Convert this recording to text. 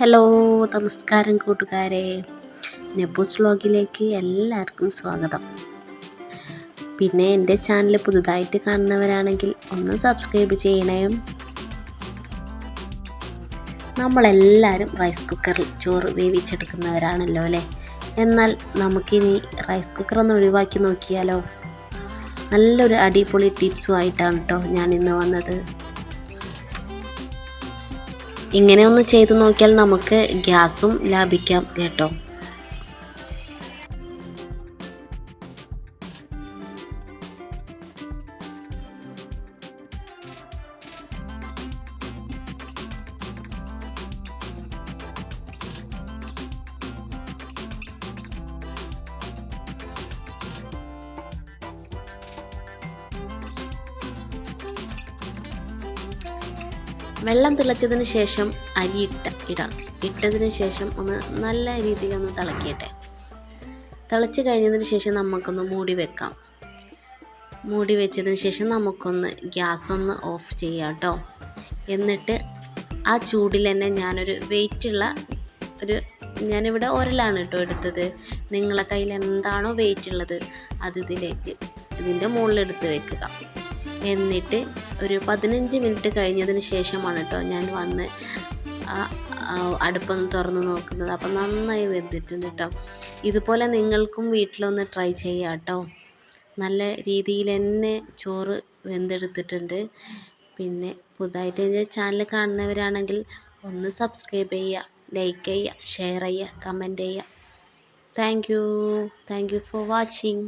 Hello നമസ്കാരം കൂട്ടുകാരെ. നെബൂസ് വ്ലോഗിലേക്ക് എല്ലാവർക്കും സ്വാഗതം. പിന്നെ എന്റെ ചാനൽ പുതുതായിട്ട് കാണുന്നവരാണെങ്കിൽ ഒന്ന് സബ്സ്ക്രൈബ് ചെയ്യണേ. നമ്മളെല്ലാവരും റൈസ് കുക്കറിൽ ചോറ് വേവിച്ചെടുക്കുന്നവരാണല്ലോ അല്ലേ? എന്നാൽ നമുക്കിനി റൈസ് കുക്കർ ഒന്ന് ഒഴിവാക്കി നോക്കിയാലോ? നല്ലൊരു അടിപൊളി ടിപ്സുമായിട്ടാണ് കേട്ടോ ഞാൻ ഇന്ന് വന്നത്. ഇങ്ങനെ ഒന്ന് ചെയ്തു നോക്കിയാൽ നമുക്ക് ഗ്യാസും ലാഭിക്കാം കേട്ടോ. വെള്ളം തിളച്ചതിന് ശേഷം അരി ഇട്ട ഇടാം. ഇട്ടതിന് ശേഷം ഒന്ന് നല്ല രീതിയിൽ ഒന്ന് തിളക്കിയട്ടെ. തിളച്ച് കഴിഞ്ഞതിന് ശേഷം നമുക്കൊന്ന് മൂടി വെക്കാം. മൂടി വെച്ചതിന് ശേഷം നമുക്കൊന്ന് ഗ്യാസ് ഒന്ന് ഓഫ് ചെയ്യാം കേട്ടോ. എന്നിട്ട് ആ ചൂടിൽ തന്നെ ഞാനൊരു വെയിറ്റുള്ള ഒരു ഞാനിവിടെ ഒരലാണ് കേട്ടോ എടുത്തത്. നിങ്ങളെ കയ്യിൽ എന്താണോ വെയിറ്റ് ഉള്ളത് അത് ഇതിലേക്ക് ഇതിന്റെ മുകളിലെടുത്ത് വെക്കുക. എന്നിട്ട് ഒരു പതിനഞ്ച് മിനിറ്റ് കഴിഞ്ഞതിന് ശേഷമാണ് കേട്ടോ ഞാൻ വന്ന് അടുപ്പൊന്ന് തുറന്ന് നോക്കുന്നത്. അപ്പം നന്നായി വെന്തിട്ടുണ്ട് കേട്ടോ. ഇതുപോലെ നിങ്ങൾക്കും വീട്ടിലൊന്ന് ട്രൈ ചെയ്യാം കേട്ടോ. നല്ല രീതിയിൽ തന്നെ ചോറ് വെന്തെടുത്തിട്ടുണ്ട്. പിന്നെ പുതുതായിട്ട് എന്റെ ചാനൽ കാണുന്നവരാണെങ്കിൽ ഒന്ന് സബ്സ്ക്രൈബ് ചെയ്യുക ലൈക്ക് ചെയ്യുക ഷെയർ ചെയ്യുക കമന്റ് ചെയ്യുക. Thank you. Thank you for watching.